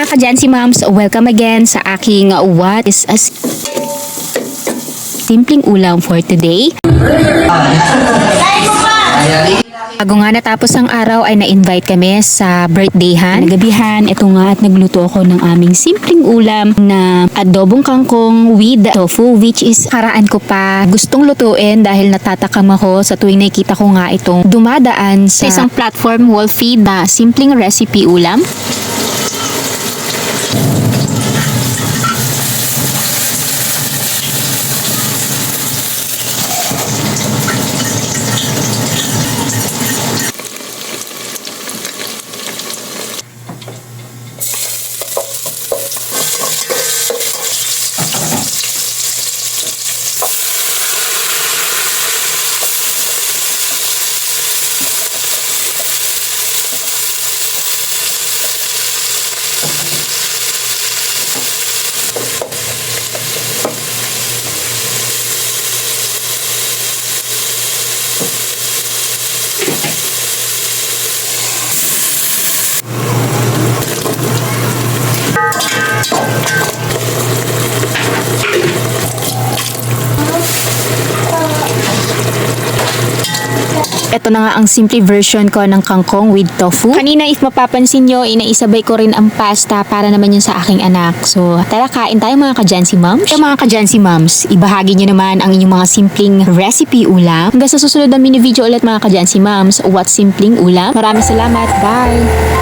Mga ka-Jancy Moms, welcome again sa aking What is a Simpleng ulam for today. Bago nga natapos ang araw ay na-invite kami sa birthdayhan. Nagabihan, ito nga at nagluto ako ng aming simpleng ulam na adobong kangkong with tofu which is karaan ko pa gustong lutuin dahil natatakam ako sa tuwing nakita ko nga itong dumadaan sa isang platform wall na simpleng recipe ulam. Ito na nga ang simple version ko ng kangkong with tofu. Kanina if mapapansin nyo, inaisabay ko rin ang pasta para naman yun sa aking anak. So, tara kain tayo mga ka-Jancy Moms. Eh mga ka-Jancy Moms, ibahagi nyo naman ang inyong mga simpleng recipe ulam. Hanggang sa susunod na mini video ulit mga ka-Jancy Moms, what simpleng ulam. Maraming salamat. Bye!